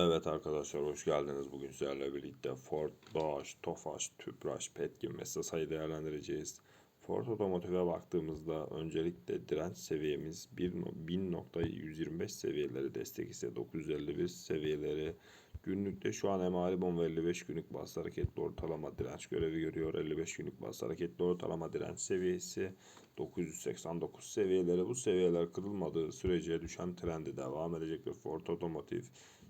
Evet arkadaşlar hoş geldiniz. Bugün sizlerle birlikte Ford, Dodge, Tofaş, Tüpraş, Petkim ve Sasa'yı değerlendireceğiz. Ford Otomotiv'e baktığımızda öncelikle direnç seviyemiz 1000.125 seviyeleri destek ise 951 seviyeleri günlükte şu an emari bomba 55 günlük bas hareketli ortalama direnç görevi görüyor. 55 günlük bas hareketli ortalama direnç seviyesi 989 seviyeleri bu seviyeler kırılmadığı sürece düşen trendi devam edecektir. Ford Otomotiv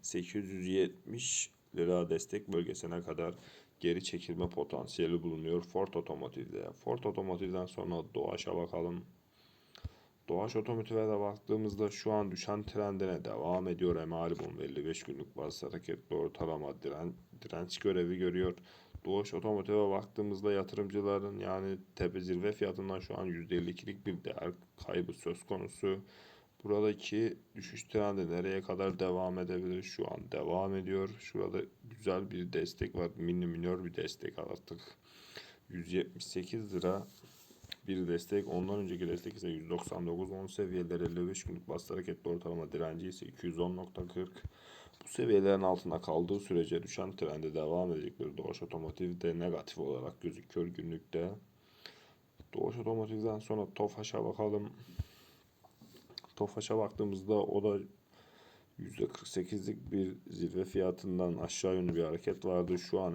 870 lira destek bölgesine kadar geri çekilme potansiyeli bulunuyor Ford Otomotiv'de. Ford Otomotiv'den sonra Doğaç'a bakalım. Doğaç Otomotiv'e de baktığımızda şu an düşen trendine devam ediyor. Emali bomba 55 günlük bazı hareketli ortalama diren, direnç görevi görüyor. Doğaç Otomotiv'e baktığımızda yatırımcıların yani tepe zirve fiyatından şu an %52'lik bir değer kaybı söz konusu. Buradaki düşüş trendi nereye kadar devam edebilir? Şu an devam ediyor. Şurada güzel bir destek var. Mini minör bir destek artık. 178 lira bir destek. Ondan önceki destek ise 199 10 seviyeleri 55 günlük bastı hareketli ortalama direnci ise 210.40. Bu seviyelerin altında kaldığı sürece düşen trendi devam edecektir. Doğuş Otomotiv de negatif olarak gözüküyor günlükte. Doğuş Otomotiv'den sonra TOFAŞ'a bakalım. Tofaş'a baktığımızda o da %48'lik bir zirve fiyatından aşağı yönlü bir hareket vardı. Şu an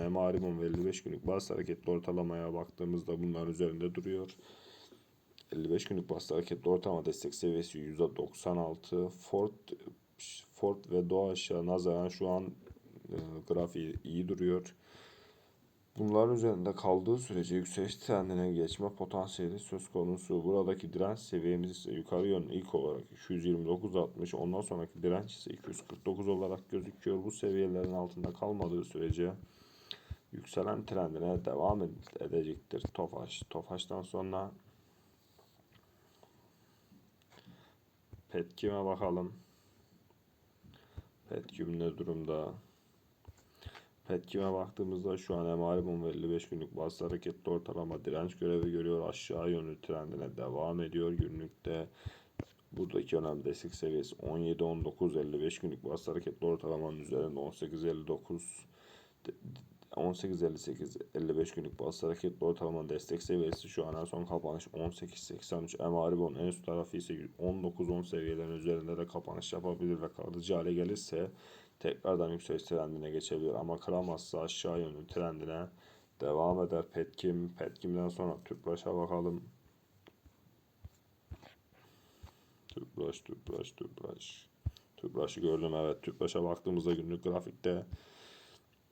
ve 55 günlük bas hareketli ortalamaya baktığımızda bunlar üzerinde duruyor. 55 günlük bas hareketli ortalama destek seviyesi %96. Ford Ford ve Doğaç'a nazaran şu an e, grafiği iyi duruyor. Bunların üzerinde kaldığı sürece yükseliş trendine geçme potansiyeli söz konusu. Buradaki direnç seviyemiz ise yukarı yönlü ilk olarak 229.60 ondan sonraki direnç ise 249 olarak gözüküyor. Bu seviyelerin altında kalmadığı sürece yükselen trendine devam edecektir Tofaş. Tofaş'tan sonra Petkim'e bakalım. Petkim ne durumda? Petkim'e baktığımızda şu an Emalibum 55 günlük bas hareketli ortalama direnç görevi görüyor. Aşağı yönlü trendine devam ediyor günlükte. Buradaki önemli destek seviyesi 17-19 55 günlük bas hareketli ortalamanın üzerinde 18-59 18.58 55 günlük bas hareketli ortalamanın destek seviyesi şu an en son kapanış 18.83 Emaribon en üst tarafı ise 19-10 seviyelerin üzerinde de kapanış yapabilir ve kalıcı hale gelirse tekrardan yükseliş trendine geçebilir ama kıramazsa aşağı yönlü trendine devam eder Petkim. Petkim'den sonra Tüpraş'a bakalım. Tüpraş, Tüpraş, Tüpraş. Tüpraş'ı gördüm evet. Tüpraş'a baktığımızda günlük grafikte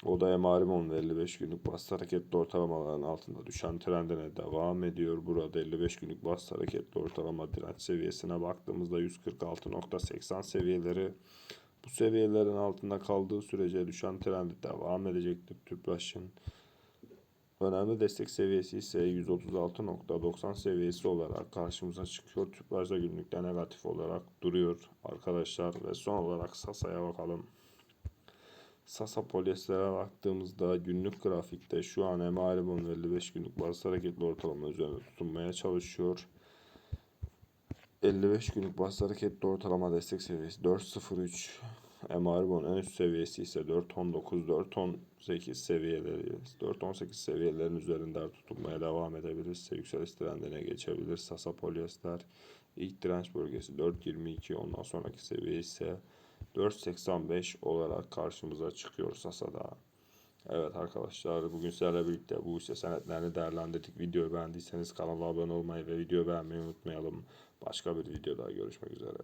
o da Emarimon 55 günlük bas hareketli ortalamaların altında düşen trendine devam ediyor. Burada 55 günlük bas hareketli ortalama direnç seviyesine baktığımızda 146.80 seviyeleri bu seviyelerin altında kaldığı sürece düşen trendi devam edecektir Tüpraş'ın. Önemli destek seviyesi ise 136.90 seviyesi olarak karşımıza çıkıyor. Tüpraş'da günlükte negatif olarak duruyor arkadaşlar. Ve son olarak Sasa'ya bakalım. Sasa polyester'e baktığımızda günlük grafikte şu an Emalibon 55 günlük bazı hareketli ortalama üzerinde tutunmaya çalışıyor. 55 günlük bas hareketli ortalama destek seviyesi 4.03 Emarbon en üst seviyesi ise 4.19 4.18 seviyeleri 4.18 seviyelerin üzerinde tutunmaya devam edebilirse yükseliş trendine geçebilir? Sasa polyester ilk direnç bölgesi 4.22 ondan sonraki seviye ise 4.85 olarak karşımıza çıkıyor Sasa'da. Evet arkadaşlar bugün sizlerle birlikte bu hisse senetlerini değerlendirdik. Videoyu beğendiyseniz kanala abone olmayı ve video beğenmeyi unutmayalım. Başka bir videoda görüşmek üzere.